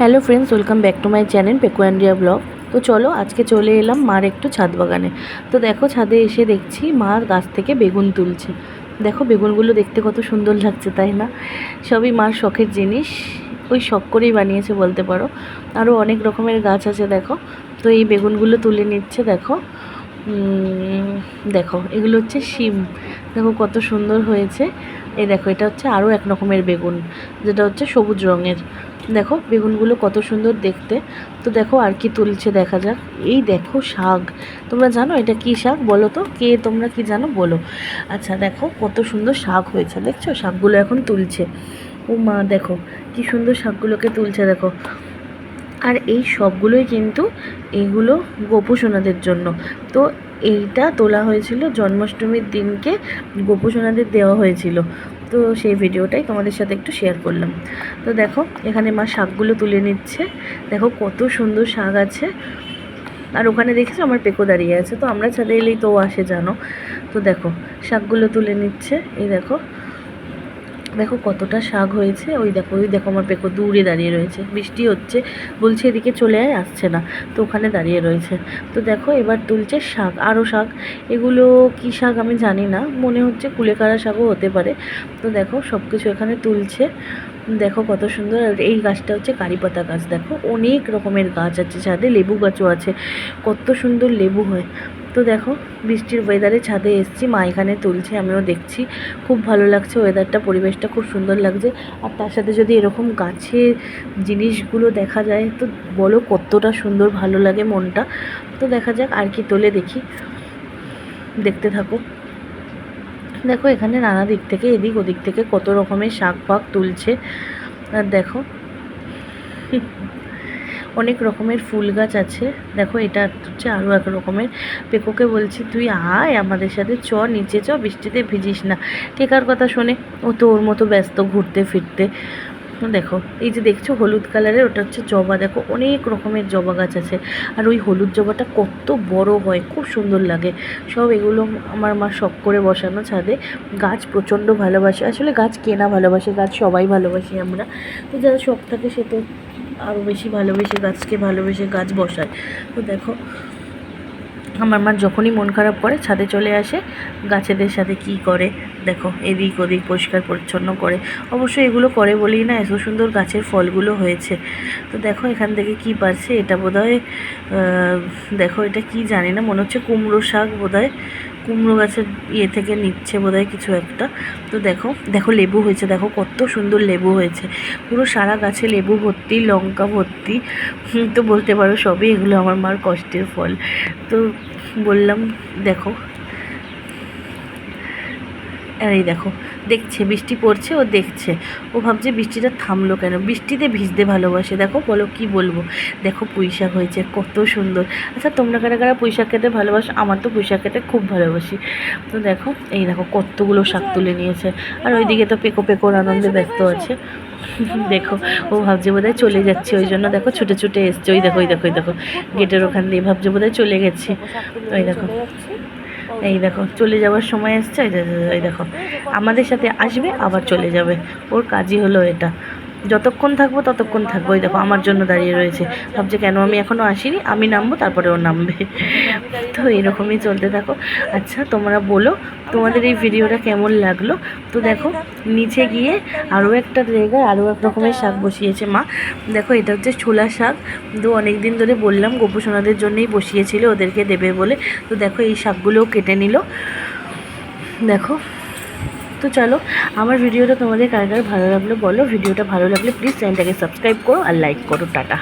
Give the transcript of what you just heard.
Hello friends, welcome back to my channel পেকুয়ান্ডিয়া blog. তো চলো, আজকে চলে এলাম মার একটু ছাদ বাগানে। তো দেখো, ছাদে এসে দেখছি মার গাছ থেকে বেগুন তুলছে। দেখো, বেগুনগুলো দেখতে কত সুন্দর লাগছে, তাই না? সবই মার শখের জিনিস। ওই শখ করেই বানিয়েছে বলতে পারো। আরও অনেক রকমের গাছ আছে, দেখো। তো এই বেগুনগুলো তুলে নিচ্ছে, দেখো। দেখো, এগুলো হচ্ছে শিম। দেখো, কত সুন্দর হয়েছে। এই দেখো, এটা হচ্ছে আরও এক রকমের বেগুন, যেটা হচ্ছে সবুজ রঙের। দেখো, বেগুনগুলো কত সুন্দর দেখতে। তো দেখো আর কি তুলছে, দেখা যাক। এই দেখো শাক। তোমরা জানো এটা কি শাক? বলো তো, কে তোমরা কি জানো? বলো। আচ্ছা দেখো কত সুন্দর শাক হয়েছে, দেখছ? শাকগুলো এখন তুলছে। ও মা, দেখো কি সুন্দর শাকগুলোকে তুলছে, দেখো। আর এই সবগুলোই কিন্তু এইগুলো গোপুসোনাদের জন্য। তো এইটা তোলা হয়েছিল, জন্মাষ্টমীর দিনকে গোপুসোনাদের দেওয়া হয়েছিল। তো সেই ভিডিওটাই তোমাদের সাথে একটু শেয়ার করলাম। তো দেখো, এখানে মা শাকগুলো তুলে নিচ্ছে। দেখো কত সুন্দর শাক আছে। আর ওখানে দেখেছ আমার পেকো দাঁড়িয়ে আছে। তো আমরা ছাদে এলেই তো আসে, জানো? তো দেখো, শাকগুলো তুলে নিচ্ছে। এই দেখো দেখো কতটা শাক হয়েছে। ওই দেখো ওই দেখো আমার পেকো দূরে দাঁড়িয়ে রয়েছে। বৃষ্টি হচ্ছে, বলছে এদিকে চলে আয় আসছে না, তো ওখানে দাঁড়িয়ে রয়েছে। তো দেখো এবার তুলছে শাক আরও শাক। এগুলো কি শাক আমি জানি না, মনে হচ্ছে কুলেকাড়া শাকও হতে পারে। তো দেখো সব কিছু এখানে তুলছে। দেখো কত সুন্দর, আর এই গাছটা হচ্ছে কারিপাতা গাছ, দেখো অনেক রকমের গাছ আছে, ছাদে লেবু গাছও আছে, কত সুন্দর লেবু হয়। তো দেখো, বৃষ্টির ওয়েদারে ছাদে এসছি, মা এখানে তুলছে, আমিও দেখছি, খুব ভালো লাগছে ওয়েদারটা পরিবেশটা খুব সুন্দর লাগছে, আর তার সাথে যদি এরকম গাছের জিনিসগুলো দেখা যায়, তো বলো কতটা সুন্দর ভালো লাগে মনটা। তো দেখা যাক, আর কি তোলে দেখি, দেখতে থাকো। দেখো, এখানে নানা দিক থেকে, এদিক ওদিক থেকে কত রকমের শাক ফাক তুলছে। আর দেখো, অনেক রকমের ফুল গাছ আছে। দেখো, এটা হচ্ছে আরও এক রকমের। পেকোকে বলছি, তুই আয় আমাদের সাথে, চ, নিচে চ, বৃষ্টিতে ভিজিস না। টেকার কথা শোনে, ও তো ওর মতো ব্যস্ত ঘুরতে ফিরতে। দেখো, এই যে দেখছ হলুদ কালারের, ওটা হচ্ছে জবা। দেখো, অনেক রকমের জবা গাছ আছে। আর ওই হলুদ জবাটা কত বড় হয়, খুব সুন্দর লাগে। সব এগুলো আমার মা শখ করে বসানো ছাদে। গাছ প্রচণ্ড ভালোবাসে। আসলে গাছ কেনা ভালোবাসে, গাছ সবাই ভালোবাসি আমরা। তো যারা শখ থাকে, সে তো আরও বেশি ভালোবেসে, গাছকে ভালোবেসে গাছ বসায়। তো দেখো আমার মা যখনই মন খারাপ করে, ছাদে চলে আসে, গাছেদের সাথে কি করে, দেখো, এদিক ওদিক পরিষ্কার পরিচ্ছন্ন করে। অবশ্যই এগুলো করে বলেই না, এত সুন্দর গাছের ফলগুলো হয়েছে। তো দেখো, এখান থেকে কি পারছে, এটা বোধহয় দেখো, এটা কি জানি না, মনে হচ্ছে কুমড়ো শাক বোধহয়। কুমড়ো গাছের ইয়ে থেকে নিচ্ছে বোধহয় কিছু একটা। তো দেখো দেখো লেবু হয়েছে, দেখো কত সুন্দর লেবু হয়েছে। পুরো সারা গাছে লেবু ভর্তি, লঙ্কা ভর্তি। তো বলতে পারো সবই এগুলো আমার মার কষ্টের ফল। তো বললাম, দেখো এই দেখো, দেখছে, বৃষ্টি পড়ছে, ও দেখছে। ও ভাবছে বৃষ্টিটা থামলো কেন? বৃষ্টিতে ভিজতে ভালোবাসে। দেখো, বলো কি বলব? দেখো পুঁইশাক হয়েছে, কত সুন্দর। আচ্ছা তোমরা কারা কারা পুঁই শাক খেতে ভালোবাসো? আমার তো পুঁইশাক খেতে খুব ভালোবাসি। তো দেখো, এই দেখো, কতগুলো শাক তুলে নিয়েছে। আর ওইদিকে তো পেকো পেকোর আনন্দে ব্যস্ত আছে। দেখো, ও ভাবছে বোধহয় চলে যাচ্ছে, ওই জন্য দেখো ছুটে ছুটে এসছে। ওই দেখো ওই দেখো ওই দেখো, গেটের ওখান দিয়ে ভাবছে বোধহয় চলে গেছে। ওই দেখো। এই দেখো চলে যাওয়ার সময় এসছে। এই দেখো, আমাদের সাথে আসবে আবার চলে যাবে। ওর কাজই হলো এটা। যতক্ষণ থাকব, ততক্ষণ থাকব। ওই দেখো, আমার জন্য দাঁড়িয়ে রয়েছে। ভাবছে, কেন আমি এখনও আসিনি? আমি নামবো, তারপরে ও নামবে। তো এরকমই চলতে থাকো। আচ্ছা তোমরা বলো, তোমাদের এই ভিডিওটা কেমন লাগল? তো দেখো, নিচে গিয়ে আরও একটা জায়গায় আরও এক রকমের শাক বসিয়েছে মা। দেখো, এটা হচ্ছে ছোলা শাক। তো অনেক দিন ধরে বললাম গোপুসোনাদের জন্যই বসিয়েছিল, ওদেরকে দেবে বলে। তো দেখো, এই শাকগুলোও কেটে নিল। দেখো তো চলো, আমার ভিডিওটা তোমাদের কার কার ভালো লাগল বলো? ভিডিওটা ভালো লাগলে প্লিজ চ্যানেলটাকে সাবস্ক্রাইব করো আর লাইক করো, টাটা।